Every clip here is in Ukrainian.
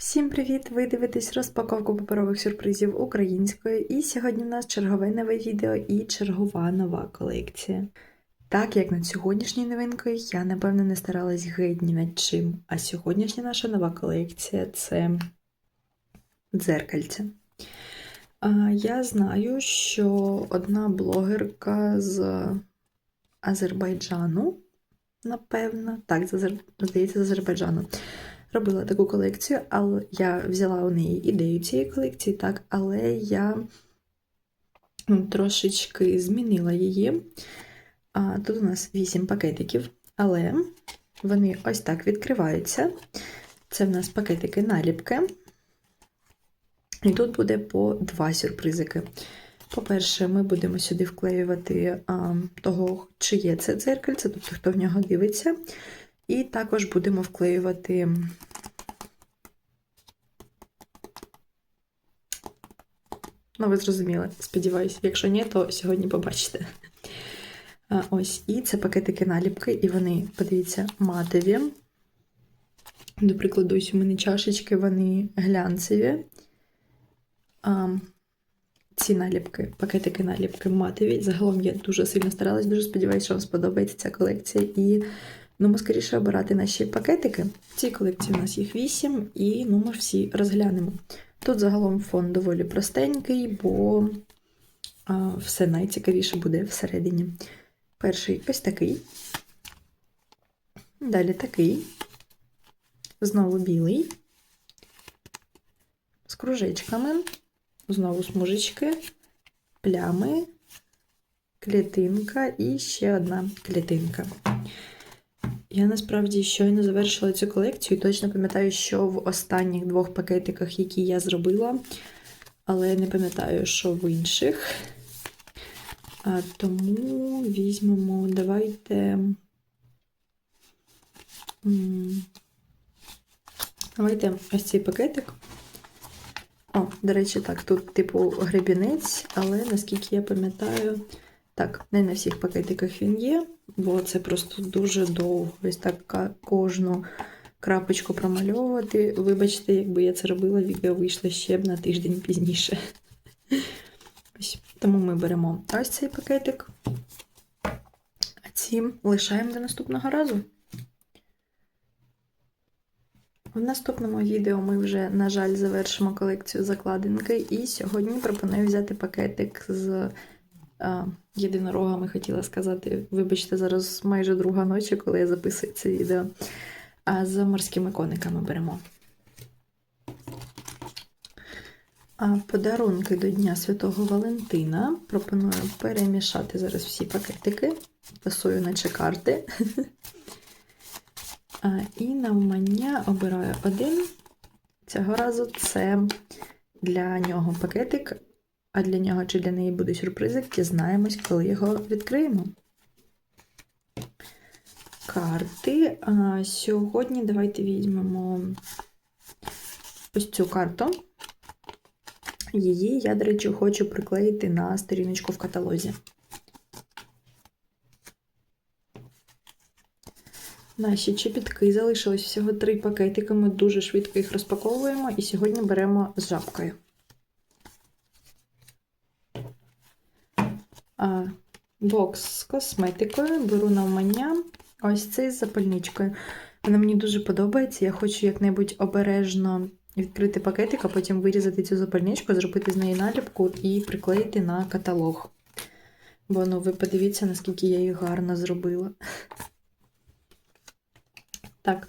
Всім привіт! Ви дивитесь розпаковку паперових сюрпризів українською, і сьогодні в нас чергове нове відео і чергова нова колекція. Так як над сьогоднішньою новинкою я, напевно, не старалась геть ні над чим, а сьогоднішня наша нова колекція це дзеркальце. Я знаю, що одна блогерка з Азербайджану, напевно, так, здається, з Азербайджану робила таку колекцію, але я взяла у неї ідею цієї колекції, так, але я трошечки змінила її. А, Тут у нас 8 пакетиків, але вони ось так відкриваються. Це в нас пакетики наліпки. І тут буде по два сюрпризики. По-перше, ми будемо сюди вклеювати а, того, чи є це дзеркальце, тобто хто в нього дивиться. І також будемо вклеювати ну, ви зрозуміли, сподіваюся. Якщо ні, то сьогодні побачите. Ось, і це пакетики наліпки, і вони, подивіться, матові. До прикладу, ось у мене чашечки, вони глянцеві. А, ці наліпки, пакетики наліпки матові. Загалом я дуже сильно старалась, дуже сподіваюся, що вам сподобається ця колекція. І ну, ми скоріше обирати наші пакетики. В цій колекції у нас їх 8, і ну, ми всі розглянемо. Тут загалом фон доволі простенький, бо а, все найцікавіше буде всередині. Перший ось такий. Далі такий. Знову білий. З кружечками. Знову смужечки, плями, клітинка і ще одна клітинка. Я насправді щойно завершила цю колекцію і точно пам'ятаю, що в останніх двох пакетиках, які я зробила, але не пам'ятаю, що в інших. А, Тому візьмемо, давайте. Давайте ось цей пакетик. О, до речі, так, тут, типу, гребінець, але наскільки я пам'ятаю, так, не на всіх пакетиках він є, бо це просто дуже довго. Ось так кожну крапочку промальовувати. Вибачте, якби я це робила, відео вийшло ще б на тиждень пізніше. Ось, Тому ми беремо ось цей пакетик, а ці лишаємо до наступного разу. В наступному відео ми вже, на жаль, завершимо колекцію закладинки, і сьогодні пропоную взяти пакетик з єдинорогами, хотіла сказати. Вибачте, зараз майже друга ночі, коли я записую це відео. А з морськими кониками беремо. А подарунки до Дня Святого Валентина пропоную перемішати зараз всі пакетики, тасую наче карти. І навмання обираю один. Цього разу це для нього пакетик, а для нього чи для неї буде сюрпризик, дізнаємось, коли його відкриємо. Карти. А Сьогодні давайте візьмемо ось цю карту. Її я, до речі, хочу приклеїти на сторіночку в каталозі. Наші чепітки залишилось всього три пакетики. Ми дуже швидко їх розпаковуємо і сьогодні беремо з жабкою. Бокс з косметикою, беру навмання. Ось цей з запальничкою. Вона мені дуже подобається. Я хочу як-небудь обережно відкрити пакетик, а потім вирізати цю запальничку, зробити з неї наліпку і приклеїти на каталог. Бо ну, ви подивіться, наскільки я її гарно зробила. Так,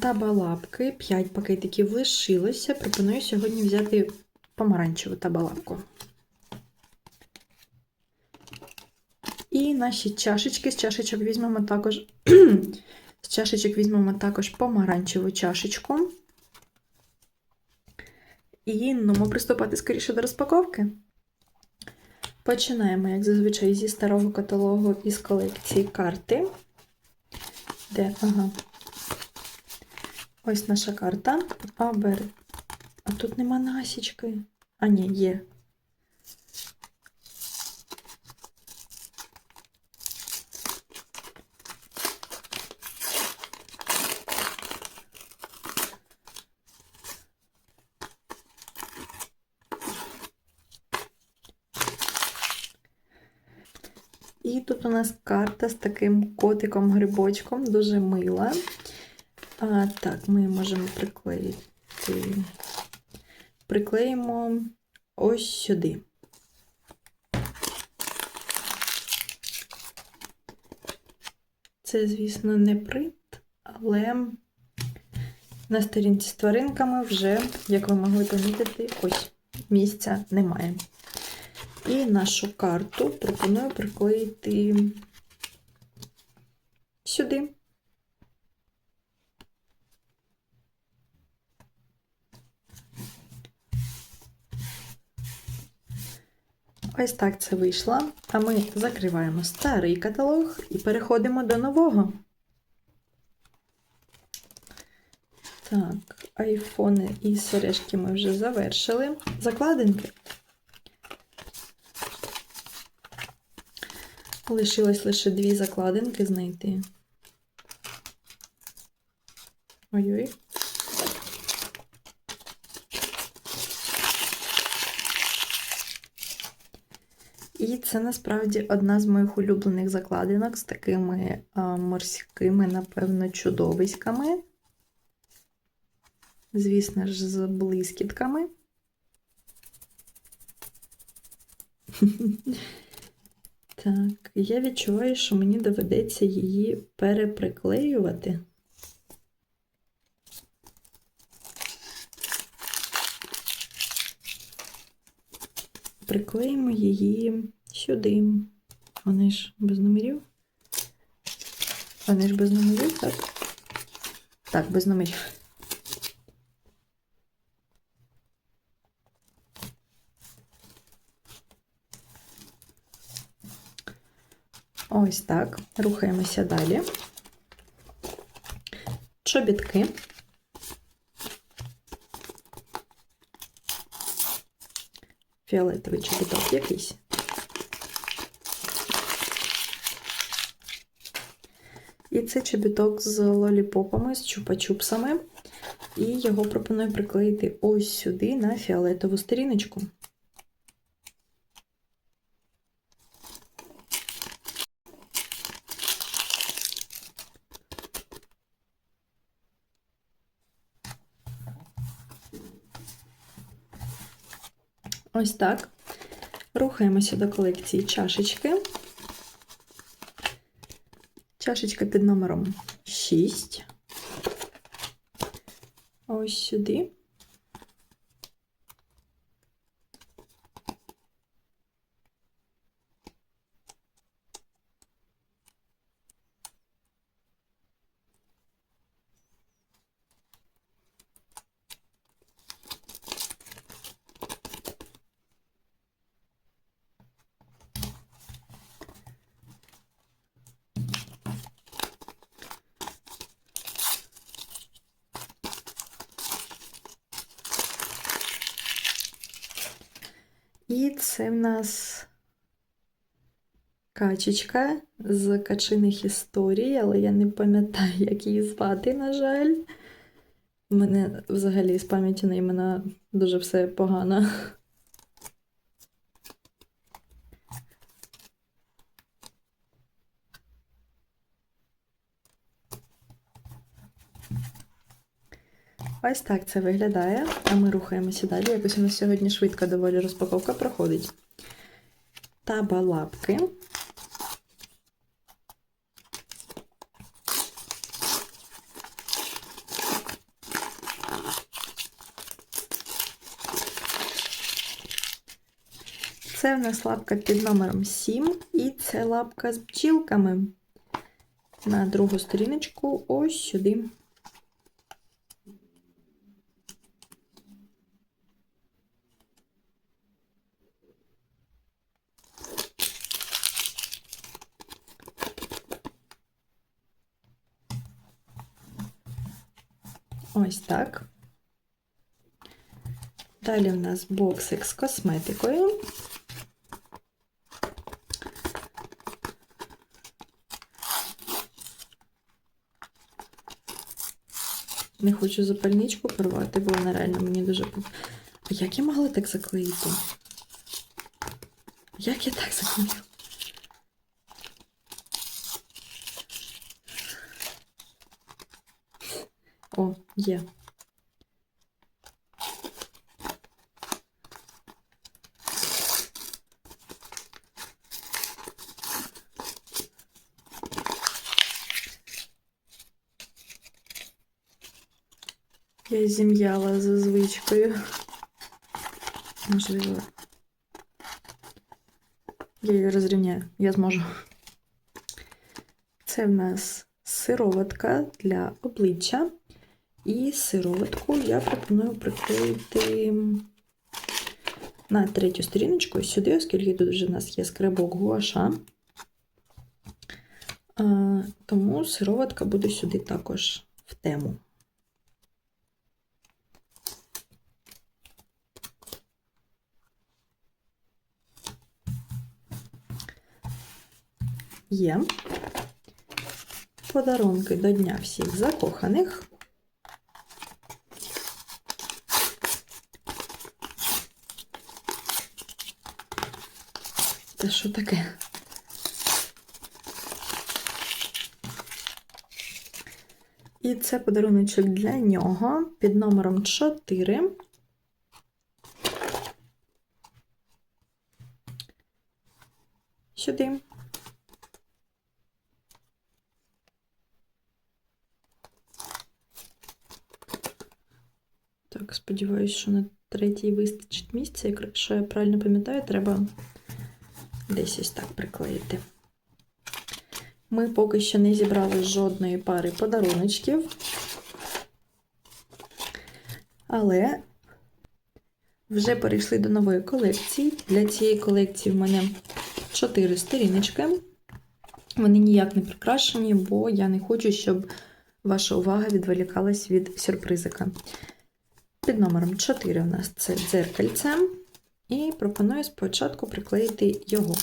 табалапки, 5 пакетиків лишилося. Пропоную сьогодні взяти помаранчеву табалапку. І наші чашечки. З чашечок візьмемо також з чашечок візьмемо також помаранчеву чашечку. І ну, приступати скоріше до розпаковки. Починаємо, як зазвичай, зі старого каталогу із колекції карти. Де? Ага. Ось наша карта. Абер. А тут нема насічки. А, ні, є. І тут у нас карта з таким котиком-грибочком, дуже мила. А, так, ми можемо приклеїти. Приклеїмо ось сюди. Це, звісно, не принт, але на сторінці з тваринками вже, як ви могли помітити, ось місця немає. І нашу карту пропоную приклеїти сюди. Ось так це вийшло. А ми закриваємо старий каталог і переходимо до нового. Так, айфони і сережки ми вже завершили. Закладинки. Лишилось лише дві закладинки знайти. Ой-ой. І це насправді одна з моїх улюблених закладинок з такими а, морськими, напевно, чудовиськами. Звісно ж, з блискітками. Так, я відчуваю, що мені доведеться її переприклеювати. Приклеїмо її сюди. Вони ж без номерів. Вони ж без номерів, так? Так, без номерів. Ось так. Рухаємося далі. Чобітки. Фіолетовий чобіток якийсь. І це чобіток з лоліпопами, з чупа-чупсами. І його пропоную приклеїти ось сюди на фіолетову сторіночку. Ось так. Рухаємося до колекції чашечки. Чашечка під номером 6. Ось сюди. І це в нас качечка з качиних історій, але я не пам'ятаю, як її звати, на жаль. У мене взагалі з пам'яті на імена дуже все погано. Ось так це виглядає, а ми рухаємося далі. Якось у нас сьогодні швидко доволі розпаковка проходить. Табалапки. Це в нас лапка під номером 7, і це лапка з бджілками. На другу сторіночку ось сюди. Ось так. Далі в нас боксик з косметикою. Не хочу запальничку порвати, бо вона реально мені дуже. А як я могла так заклеїти? Як я так заклеїла? О, є. Я зім'яла за звичкою. Можливо. Я її розрівняю, я зможу. Це в нас сироватка для обличчя. І сироватку я пропоную приклеїти на третю сторіночку сюди, оскільки тут вже в нас є скребок гуаша. Тому сироватка буде сюди також в тему. Є подарунки до Дня всіх закоханих. Це що таке? І це подаруночок для нього під номером 4. Сюди. Так, сподіваюся, що на третій вистачить місця. Якщо я правильно пам'ятаю, треба десь ось так приклеїти. Ми поки що не зібрали жодної пари подаруночків. Але вже перейшли до нової колекції. Для цієї колекції в мене 4 сторіночки. Вони ніяк не прикрашені, бо я не хочу, щоб ваша увага відволікалась від сюрпризика. Під номером 4 у нас це дзеркальце. І пропоную спочатку приклеїти його.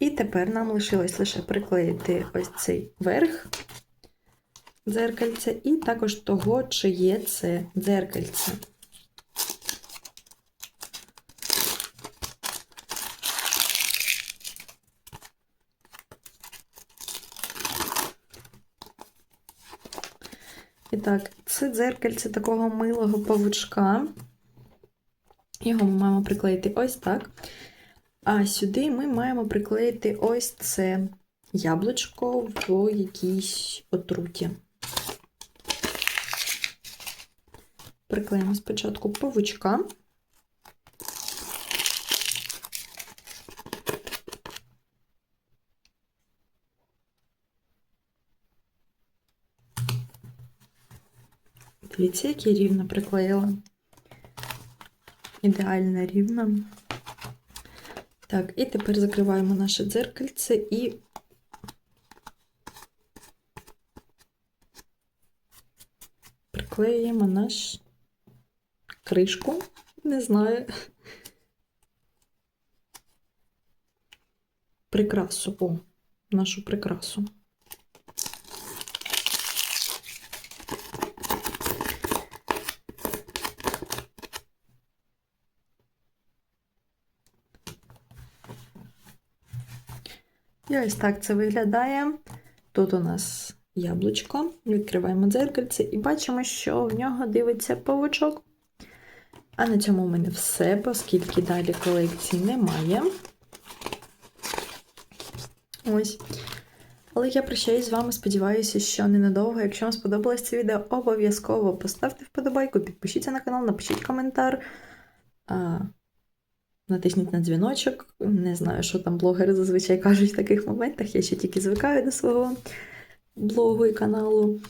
І тепер нам лишилось лише приклеїти ось цей верх дзеркальця, і також того, чи є це дзеркальце. І так, це дзеркальце такого милого павучка. Його ми маємо приклеїти ось так. А сюди ми маємо приклеїти ось це яблучко в якійсь отруті. Приклеїмо спочатку павучка. Дивіться, як я рівно приклеїла. Ідеально рівно. Так, і тепер закриваємо наше дзеркальце і приклеїмо наш кришку, не знаю. Прикрасу, о, нашу прикрасу. І ось так це виглядає. Тут у нас яблучко. Відкриваємо дзеркальце і бачимо, що в нього дивиться павучок. А на цьому у мене все, оскільки далі колекції немає. Ось. Але я прощаюсь з вами, сподіваюся, що ненадовго. Якщо вам сподобалось це відео, обов'язково поставте вподобайку, підпишіться на канал, напишіть коментар. Натисніть на дзвіночок. Не знаю, що там блогери зазвичай кажуть в таких моментах. Я ще тільки звикаю до свого блогу і каналу.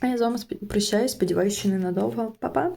А я з вами прощаюсь, сподіваюся, що ненадовго. Па-па!